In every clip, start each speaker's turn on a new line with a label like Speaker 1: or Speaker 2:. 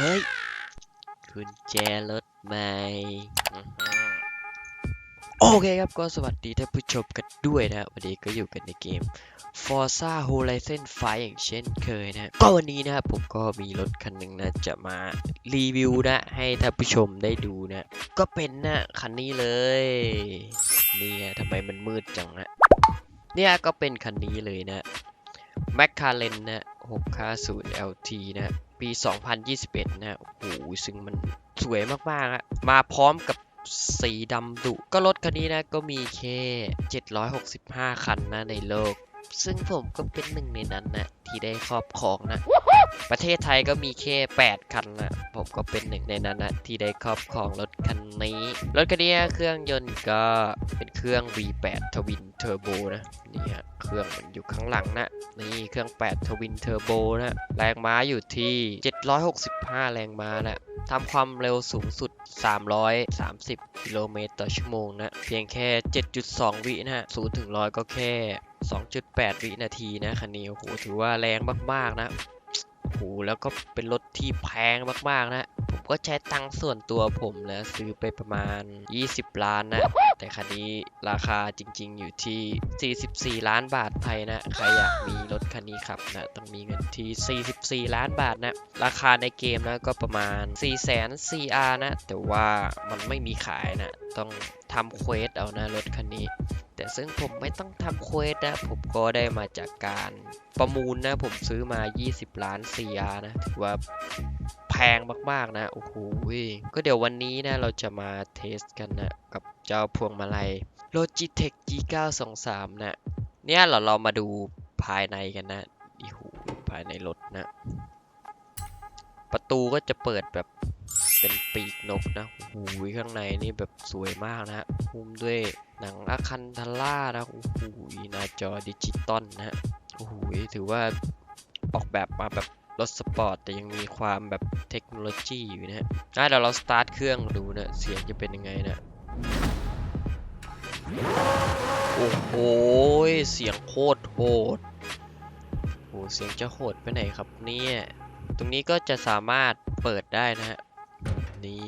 Speaker 1: ฮ้ยกุญแจรถใหม่อื้อหือโอเคครับก็สวัสดีท่านผู้ชมกันด้วยนะวันนี้ก็อยู่กันในเกม Forza Horizon 5 อย่างเช่นเคยนะก็วันนี้นะครับผมก็มีรถคันหนึ่งนะจะมารีวิวนะ ให้ท่านผู้ชมได้ดูนะ ก็เป็นนะคันนี้เลยเนี่ยทำไมมันมืดจังนะเนี่ยก็เป็นคันนี้เลยนะ แมคคาเรนนะ650 LT นะปี 2021 นะโอ้โหซึ่งมันสวยมากๆอะมาพร้อมกับสีดำดุ ก็รถคันนี้นะ ก็มีแค่ 765 คันนะในโลก ซึ่งผมก็เป็นหนึ่งในนั้นนะ ที่ได้ครอบครองนะ ประเทศไทยก็มีแค่ 8 คันนะ ผมก็เป็นหนึ่งในนั้นนะที่ได้ครอบครองรถคันนี้ รถคันนี้เครื่องยนต์ก็เป็นเครื่อง V8 Twin Turbo นะนี่ฮะเครื่องมันอยู่ข้างหลังนะนี่เครื่อง 8 Twin Turbo นะแรงม้าอยู่ที่ 765 แรงม้านะทำความเร็วสูงสุด 330 กิโลเมตรต่อชั่วโมงนะ เพียงแค่ 7.2 วินะฮะ0ถึง100 ก็แค่ 2.8 วินาทีนะคันนี้โอ้โหถือว่าแรงมากๆนะโอ้โหแล้วก็เป็นรถที่แพงมากๆนะ ผมก็ใช้ตังค์ส่วนตัวผมแล้วซื้อไปประมาณ 20 ล้านนะ แต่คันนี้ราคาจริงๆอยู่ที่ 44 ล้านบาทไทยนะ ใครอยากมีรถคันนี้ขับนะต้องมีเงินที่ 44 ล้านบาทนะ ราคาในเกมนะก็ประมาณ 4 0 0 0 0 CR นะ แต่ว่ามันไม่มีขายนะ ต้องทำเควสเอานะรถคันนี้ แต่ซึ่งผมไม่ต้องทำเควสนะ ผมก็ได้มาจากการประมูลนะ ผมซื้อมา 20 ล้าน CR นะ ถือว่าแพงมากๆนะ โอ้โหก็เดี๋ยววันนี้นะ เราจะมาเทสกันนะ กับเจ้าพวงมาลัย Logitech G923 นะเนี่ยเราเรามาดูภายในกันนะอีหูภายในรถนะ ประตูก็จะเปิดแบบ เป็นปีกนกนะโอ้โหข้างในนี่แบบสวยมากนะฮะหุ้มด้วยหนังอะคันทาร่านะโอ้โหหน้าจอดิจิตอลนะฮะโอ้โหถือว่าออกแบบมาแบบรถสปอร์ตแต่ยังมีความแบบเทคโนโลยีอยู่นะฮะอะเดี๋ยวเราสตาร์ทเครื่องดูนะ เสียงจะเป็นยังไงนะ โอ้โห เสียงโคตรโหดโอ้เสียงจะโหดไปไหนครับเนี่ย ตรงนี้ก็จะสามารถเปิดได้นะฮะ นี่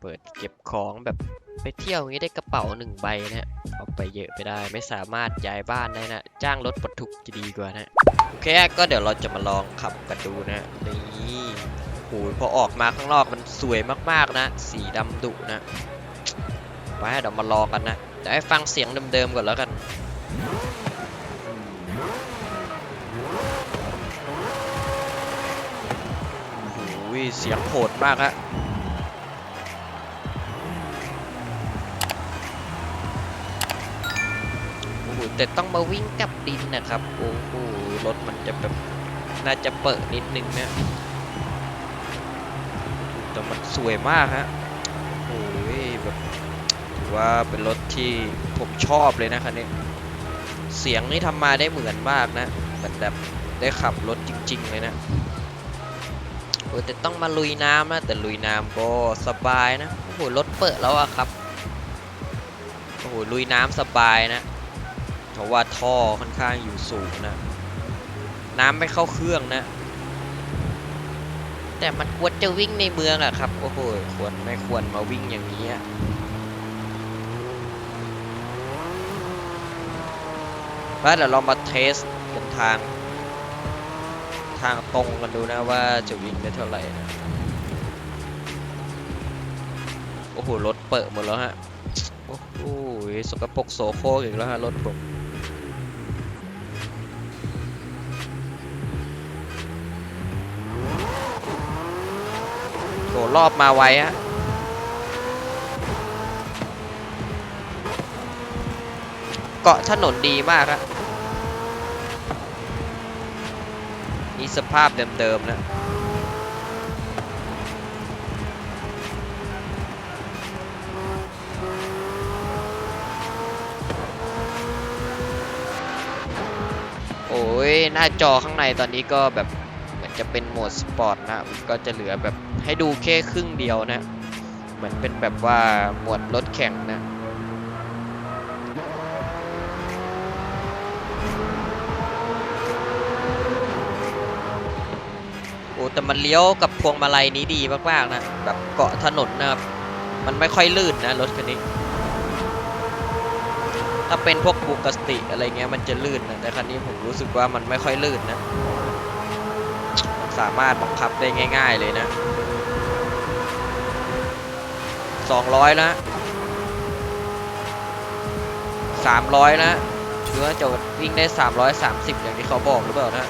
Speaker 1: เปิดเก็บของแบบไปเที่ยวงี้ได้กระเป๋าหนึ่งใบนะฮะเอาไปเยอะไปได้ไม่สามารถย้ายบ้านได้นะจ้างรถบรรทุกจะดีกว่านะโอเคก็เดี๋ยวเราจะมาลองขับกันดูนะนี่โอ้ยพอออกมาข้างนอกมันสวยมากๆนะ สีดำดุนะไปเดี๋ยวมาลองกันนะเดี๋ยวให้ฟังเสียงเดิมๆก่อนแล้วกัน ยเสียงโหดมากฮะโอ้โหแต่ต้องมาวิ่งกับดินนะครับ โอ้โหรถมันจะแบบน่าจะเปิดนิดนึงนะแต่มันสวยมากฮะโอ้ยแบบถือว่าเป็นรถที่ผมชอบเลยนะคันนี้ เสียงนี่ทำมาได้เหมือนมากนะเหมือนแบบได้ขับรถจริง ๆ เลยนะ อ้แต่ต้องมาลุยน้ำนะ แต่ลุยน้ำก็สบายนะ โอ้โห รถเปิดแล้วอะครับ โอ้โห ลุยน้ำสบายนะ เพราะว่าท่อค่อนข้างอยู่สูงนะ น้ำไม่เข้าเครื่องนะ แต่มันควรจะวิ่งในเมืองอะครับ โอ้โห ควรไม่ควรมาวิ่งอย่างนี้แล้วเดี๋ยวเรามาเทสกันทาง ทางตรงกันดูนะว่าจะวิ่งได้เท่าไหร่นะโอ้โหรถเปิดหมดแล้วฮะโอ้โหสกปรกโสโครกอีกแล้วฮะรถผมโหรอบมาไวฮะเกาะถนนดีมากฮะ สภาพเดิมๆนะโอ้ยหน้าจอข้างในตอนนี้ก็แบบเหมือนจะเป็นโหมดสปอร์ตนะก็จะเหลือแบบให้ดูแค่ครึ่งเดียวนะ เหมือนเป็นแบบว่าหมวดรถแข่งนะ อ้แต่มันเลี้ยวกับพวงมาลัยนี้ดีมากๆนะแบบเกาะถนนนะครับมันไม่ค่อยลื่นนะรถคันนี้ ถ้าเป็นพวกบุกสติอะไรเงี้ยมันจะลื่นนะแต่คันนี้ผมรู้สึกว่ามันไม่ค่อยลื่นนะสามารถบังคับได้ง่าย ๆเลยนะ200นะ300นะหรือว่าจะวิ่งได้ 330 อย่างที่เขาบอกหรือเปล่านะ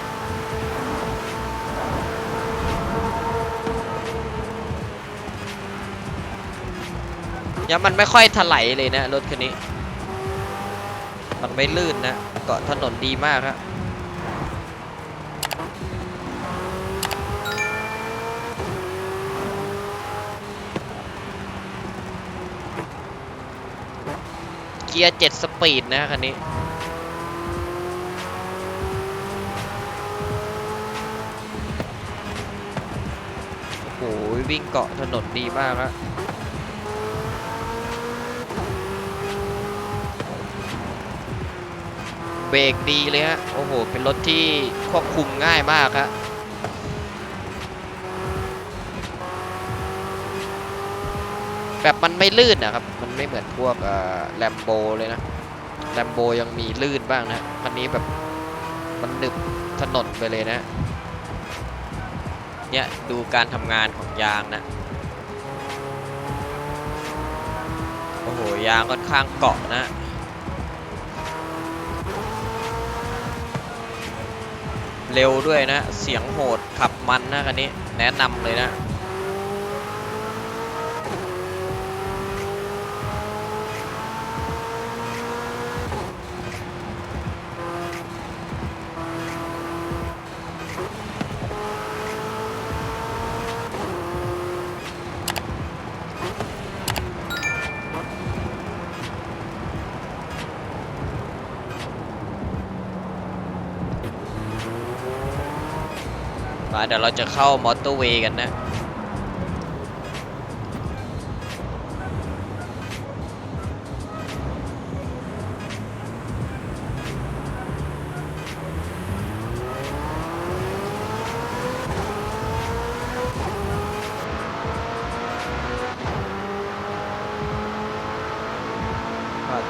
Speaker 1: ยังมันไม่ค่อยถลายเลยนะรถคันนี้ มันไม่ลื่นนะเกาะถนนดีมากครับเกียร์เจ็ดสปีดนะคันนี้ โอ้โหวิ่งเกาะถนนดีมากอะ เบรกดีเลยฮะ โอ้โห เป็นรถที่ควบคุมง่ายมากครับแบบมันไม่ลื่นนะครับ มันไม่เหมือนพวกแลมโบเลยนะ แลมโบยังมีลื่นบ้างนะคันนี้แบบมันหนึบถนนไปเลยนะ เนี่ยดูการทำงานของยางนะ โอ้โห ยางค่อนข้างเกาะนะ เร็วด้วยนะ เสียงโหดขับมันนะคันนี้ แนะนำเลยนะ มาเดี๋ยวเราจะเข้ามอเตอร์เวย์กันนะ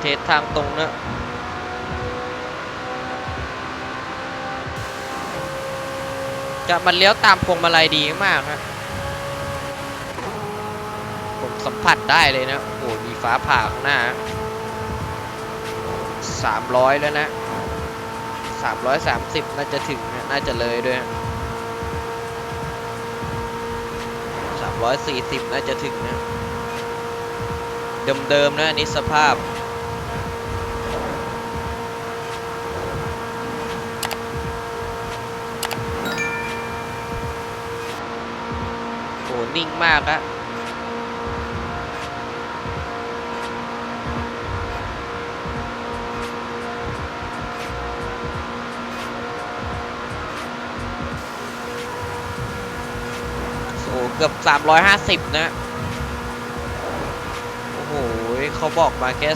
Speaker 1: เทสทางตรงนะ จะมันเลี้ยวตามพวงมาลัยดีมากฮะผมสัมผัสได้เลยนะ โอ้มีฟ้าผ่าข้างหน้าสามร้อยแล้วนะสามร้อยสามสิบน่าจะถึงนะน่าจะเลยด้วยสามร้อยสี่สิบน่าจะถึงนะ เดิมๆนะอันนี้สภาพ นิ่งมากอะโอ้เกือบ 350 นะ โอ้โหเขาบอกมาแค่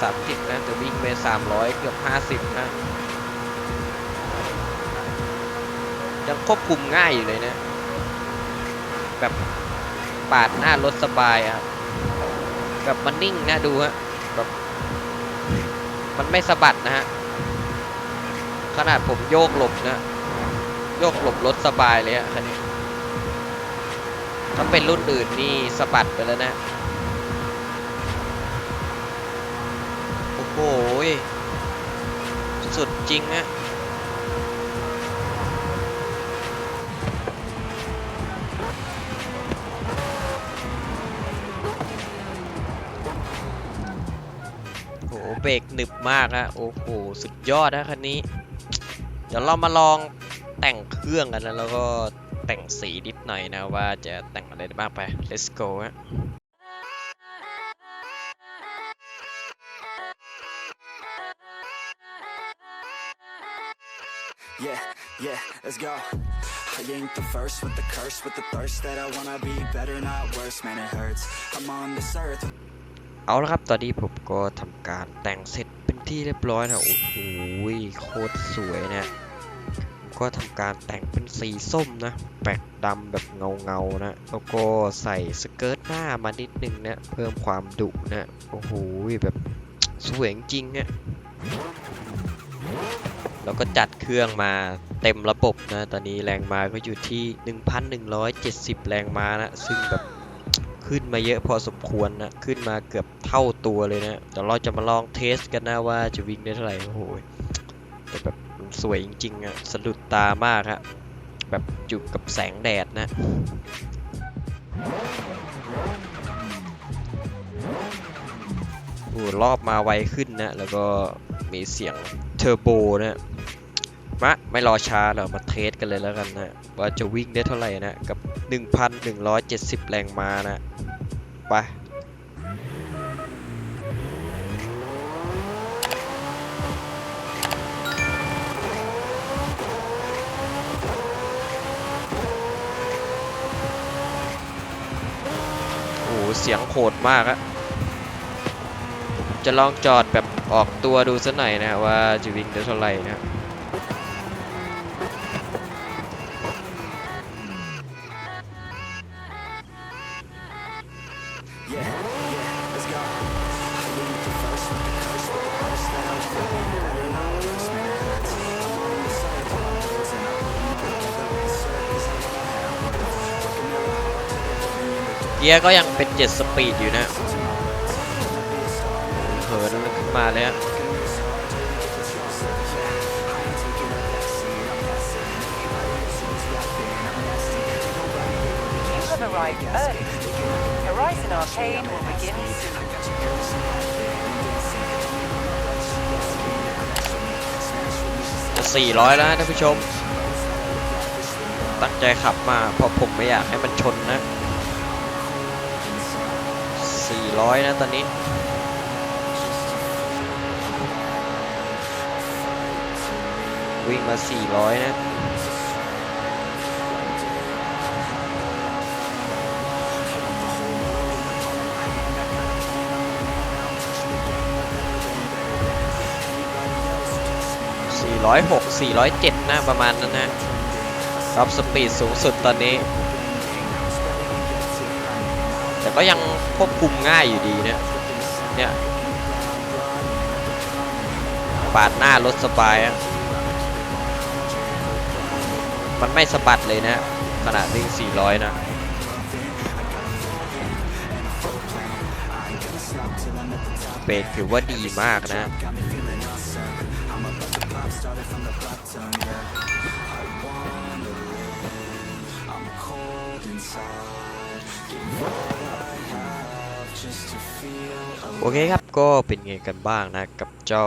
Speaker 1: 330 นะ แต่วิ่งไป 300 เกือบ 50 นะยังควบคุมง่ายอยู่เลยนะ แบบ ปาดหน้ารถสบายครับแบบมันนิ่งนะดูฮะแบบมันไม่สะบัดนะฮะขนาดผมโยกหลบนะ โยกหลบรถสบายเลยอะคันนี้ถ้าเป็นรุ่นอื่นนี่สะบัดไปแล้วนะโอ้โหสุดจริงอะ เบรกหนึบมากอะโอ้โหสุดยอดนะคันนี้ เดี๋ยวเรามาลองแต่งเครื่องกันนะแล้วก็แต่งสีนิดหน่อยนะว่าจะแต่งอะไรได้บ้างไป let's go ฮะ
Speaker 2: Yeah, yeah, let's go. I ain't the first with the curse, with the thirst that I wanna be better, not worse. Man, it hurts. I'm on this earth
Speaker 1: เอาละครับตอนนี้ผมก็ทำการแต่งเสร็จเป็นที่เรียบร้อยนะโอ้โหโคตรสวยนะก็ทำการแต่งเป็นสีส้มนะแปกดำแบบเงาเงาๆนะแล้วก็ใส่สเกิร์ตหน้ามานิดนึงนะเพิ่มความดุนะโอ้โหแบบสวยจริงๆอะแล้วก็จัดเครื่องมาเต็มระบบนะ ตอนนี้แรงมาก็อยู่ที่ 1,170 แรงมานะ ซึ่งแบบ ขึ้นมาเยอะพอสมควรนะ ขึ้นมาเกือบเท่าตัวเลยนะเดี๋ยวเราจะมาลองเทสกันนะว่าจะวิ่งได้เท่าไหร่ โอ้โหแต่แบบสวยจริงๆอะสะดุดตามากฮะ แบบจุกกับแสงแดดนะโอ้รอบมาไวขึ้นนะ แล้วก็มีเสียงเทอร์โบนะมะไม่รอช้าเรามาเทสกันเลยแล้วกันนะ ว่าจะวิ่งได้เท่าไหร่นะ กับ 1,170 แรงม้านะ ไป โอ้โหเสียงโหดมากอะจะลองจอดแบบออกตัวดูสักหน่อยนะว่าจะวิ่งได้เท่าไหร่นะ เกียร์ก็ยังเป็น7สปีดอยู่นะเหินขึ้นมาเลยฮะ
Speaker 3: You have arrived early. Horizon Arcade will begin soon.
Speaker 1: จะ400แล้วท่านผู้ชม ตั้งใจขับมาเพราะผมไม่อยากให้มันชนนะ 400นะตอนนี้ วิ่งมา 400 นะ406 407นะประมาณนั้นนะรับสปีดสูงสุดตอนนี้ ก็ยังควบคุมง่ายอยู่ดีเนี่ยเนี่ยปาดหน้ารถสบายอะมันไม่สะบัดเลยนะขนาดวิ่ง 400 นะเบรกถือว่าดีมากนะ โอเคครับก็เป็นไงกันบ้างนะกับเจ้า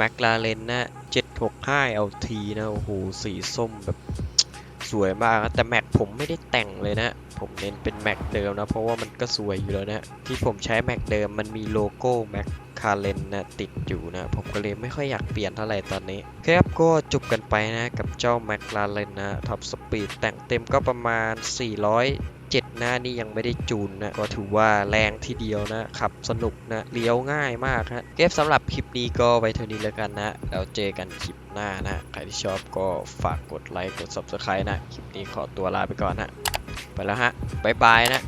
Speaker 1: McLaren นะ 765 LT นะ โอ้โห สีส้มแบบสวยมากนะแต่แม็กผมไม่ได้แต่งเลยนะ ผมเน้นเป็นแม็กเดิมนะ เพราะว่ามันก็สวยอยู่แล้วนะ ที่ผมใช้แม็กเดิมมันมีโลโก้แม็กคาเลนนะติดอยู่นะ ผมก็เลยไม่ค่อยอยากเปลี่ยนเท่าไหร่ตอนนี้ครับก็จบกันไปนะ กับเจ้า McLaren นนะท็อปสปีดแต่งเต็มก็ประมาณ 400 หน้านี่ยังไม่ได้จูนนะก็ถือว่าแรงทีเดียวนะขับสนุกนะเลี้ยวง่ายมากฮะเก็บสำหรับคลิปนี้ก็ไว้เท่านี้แล้วกันนะ แล้วเจอกันคลิปหน้านะ ใครที่ชอบก็ฝากกดไลค์กด subscribe นะ คลิปนี้ขอตัวลาไปก่อนนะ ไปแล้วฮะบ๊ายบายนะ